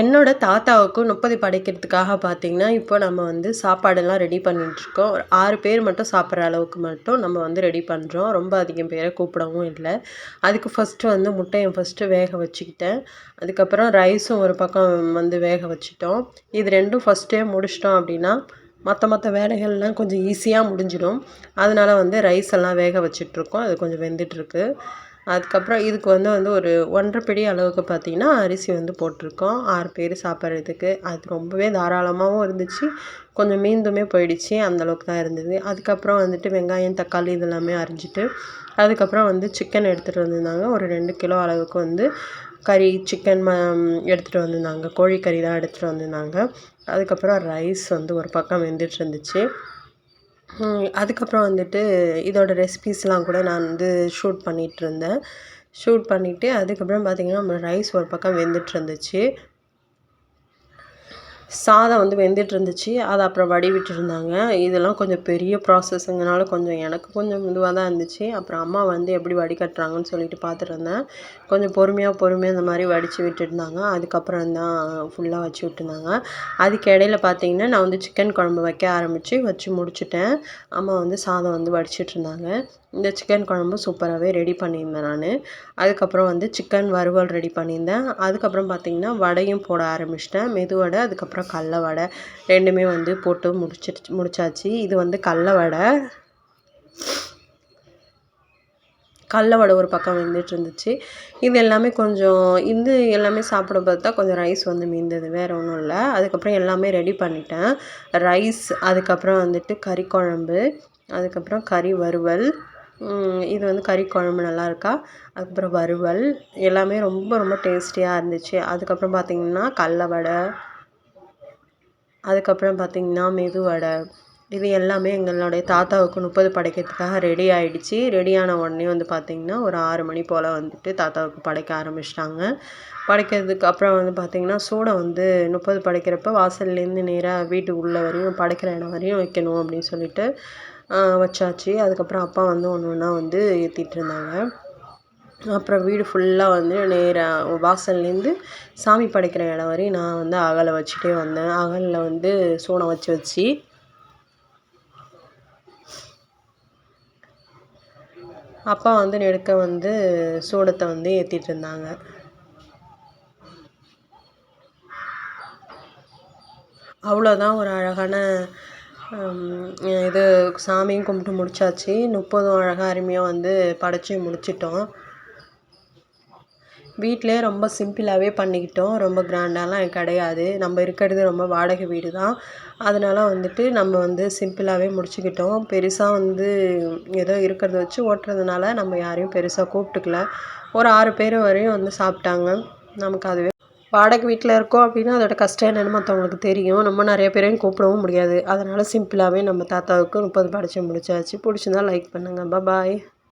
என்னோடய தாத்தாவுக்கும் முப்பது படைக்கிறதுக்காக பார்த்திங்கன்னா இப்போ நம்ம வந்து சாப்பாடெல்லாம் ரெடி பண்ணிட்டுருக்கோம். ஒரு ஆறு பேர் மட்டும் சாப்பிட்ற அளவுக்கு மட்டும் நம்ம வந்து ரெடி பண்ணுறோம் ரொம்ப அதிகம் பேரை கூப்பிடவும் இல்லை. அதுக்கு ஃபஸ்ட்டு வந்து முட்டையை ஃபஸ்ட்டு வேக வச்சுக்கிட்டேன். அதுக்கப்புறம் ரைஸும் ஒரு பக்கம் வந்து வேக வச்சுட்டோம். இது ரெண்டும் ஃபஸ்ட்டே முடிச்சிட்டோம் அப்படின்னா மற்ற மற்ற வேலைகள்லாம் கொஞ்சம் ஈஸியாக முடிஞ்சிடும். அதனால் வந்து ரைஸ் எல்லாம் வேக வச்சிட்ருக்கோம் அது கொஞ்சம் வெந்துட்டுருக்கு. அதுக்கப்புறம் இதுக்கு வந்து வந்து ஒரு ஒன்றரை பிடி அளவுக்கு பார்த்திங்கன்னா அரிசி வந்து போட்டிருக்கோம். ஆறு பேர் சாப்பிட்றதுக்கு. அது ரொம்பவே தாராளமாகவும் இருந்துச்சு. கொஞ்சம் மீந்துமே போயிடுச்சு. அந்தளவுக்கு தான் இருந்தது. அதுக்கப்புறம் வந்துட்டு வெங்காயம் தக்காளி இதெல்லாமே அரிஞ்சிட்டு அதுக்கப்புறம் வந்து சிக்கன் எடுத்துகிட்டு வந்திருந்தாங்க. ஒரு ரெண்டு கிலோ அளவுக்கு வந்து கறி சிக்கன் ம எடுத்துகிட்டு வந்திருந்தாங்க. கோழிக்கறி தான் எடுத்துகிட்டு வந்திருந்தாங்க. அதுக்கப்புறம் ரைஸ் வந்து ஒரு பக்கம் வெந்துட்டு இருந்துச்சு. அதுக்கப்புறம் வந்துட்டு இதோட ரெசிபீஸ்லாம் கூட நான் வந்து ஷூட் பண்ணிகிட்ருந்தேன் ஷூட் பண்ணிவிட்டு அதுக்கப்புறம் பார்த்திங்கன்னா நம்ம ரைஸ் ஒரு பக்கம் வெந்துட்டுருந்துச்சு சாதம் வந்து வெந்துட்டு இருந்துச்சு அதை அப்புறம் வடிவிட்டுருந்தாங்க. இதெல்லாம் கொஞ்சம் பெரிய ப்ராசஸ்ஸுங்கனால கொஞ்சம் எனக்கு கொஞ்சம் இதுவாக தான் இருந்துச்சு. அப்புறம் அம்மா வந்து எப்படி வடிகட்டுறாங்கன்னு சொல்லிட்டு பார்த்துருந்தேன் கொஞ்சம் பொறுமையாக பொறுமையாக இந்த மாதிரி வடித்து விட்டுருந்தாங்க. அதுக்கப்புறம் தான் ஃபுல்லாக வச்சு விட்டுருந்தாங்க. அதுக்கு இடையில பார்த்தீங்கன்னா நான் வந்து சிக்கன் குழம்பு வைக்க ஆரம்பித்து வச்சு முடிச்சுட்டேன். அம்மா வந்து சாதம் வந்து வடிச்சிட்டு இருந்தாங்க இந்த சிக்கன் குழம்பு சூப்பராகவே ரெடி பண்ணியிருந்தேன் நான். அதுக்கப்புறம் வந்து சிக்கன் வறுவல் ரெடி பண்ணியிருந்தேன். அதுக்கப்புறம் பார்த்திங்கன்னா வடையும் போட ஆரம்பிச்சிட்டேன். மெது வடை அதுக்கப்புறம் கடல வடை ரெண்டுமே வந்து போட்டு முடிச்சிடுச்சு முடிச்சாச்சு. இது வந்து கடல வடை. கடல வடை ஒரு பக்கம் வெந்துட்டு இருந்துச்சு இது எல்லாமே கொஞ்சம் இது எல்லாமே சாப்பிட பார்த்தா கொஞ்சம் ரைஸ் வந்து மீந்தது வேறு ஒன்றும் இல்லை. அதுக்கப்புறம் எல்லாமே ரெடி பண்ணிட்டேன். ரைஸ் அதுக்கப்புறம் வந்துட்டு கறி குழம்பு அதுக்கப்புறம் கறி வறுவல். இது வந்து கறி குழம்பு நல்லா இருக்கா? அதுக்கப்புறம் வறுவல். எல்லாமே ரொம்ப ரொம்ப டேஸ்டியாக இருந்துச்சு. அதுக்கப்புறம் பார்த்திங்கன்னா கடல வடை. அதுக்கப்புறம் பார்த்திங்கன்னா மெதுவடை. இது எல்லாமே எங்களுடைய தாத்தாவுக்கு முப்பது படைக்கிறதுக்காக ரெடி ஆகிடுச்சி ரெடியான உடனே வந்து பார்த்திங்கன்னா ஒரு ஆறு மணி போல் வந்துட்டு தாத்தாவுக்கு படைக்க ஆரம்பிச்சிட்டாங்க. படைக்கிறதுக்கு அப்புறம் வந்து பார்த்திங்கன்னா சூடை வந்து முப்பது படைக்கிறப்ப வாசல்லேருந்து நேராக வீட்டு உள்ளே வரையும் படைக்கிற இடம் வரையும் வைக்கணும் அப்படின்னு சொல்லிட்டு வச்சாச்சு. அதுக்கப்புறம் அப்பா வந்து ஒன்று ஒன்றா வந்து ஏற்றிட்டு இருந்தாங்க. அப்புறம் வீடு ஃபுல்லாக வந்து நேராக வாசல்லேருந்து சாமி படைக்கிற இடம் வரையும் நான் வந்து அகலை வச்சுட்டே வந்தேன். அகலில் வந்து சூடம் வச்சு வச்சு. அப்பா வந்து நெடுக்க வந்து சூடத்தை வந்து ஏற்றிட்டு இருந்தாங்க. அவ்வளோதான் ஒரு அழகான இது சாமியும் கும்பிட்டு முடிச்சாச்சு. முப்பதும் அழகாக அருமையாக வந்து படைச்சி முடிச்சிட்டோம். வீட்டிலே ரொம்ப சிம்பிளாகவே பண்ணிக்கிட்டோம். ரொம்ப கிராண்டாலாம் கிடையாது. நம்ம இருக்கிறது ரொம்ப வாடகை வீடு தான் அதனால் வந்துட்டு நம்ம வந்து சிம்பிளாகவே முடிச்சுக்கிட்டோம். பெருசாக வந்து ஏதோ இருக்கிறத வச்சு ஓட்டுறதுனால நம்ம யாரையும் பெருசாக கூப்பிட்டுக்கல. ஒரு ஆறு பேர் வரையும் வந்து சாப்பிட்டாங்க. நமக்கு அதுவே வாடகை வீட்டில் இருக்கோம் அப்படின்னா அதோட கஷ்டம் என்னென்னு மற்றவங்களுக்கு தெரியும். நம்ம நிறைய பேரையும் கூப்பிடவும் முடியாது. அதனால் சிம்பிளாகவே நம்ம தாத்தாவுக்கு முப்பது படைச்சி முடிச்சாச்சு. பிடிச்சிருந்தா லைக் பண்ணுங்கள் பாய்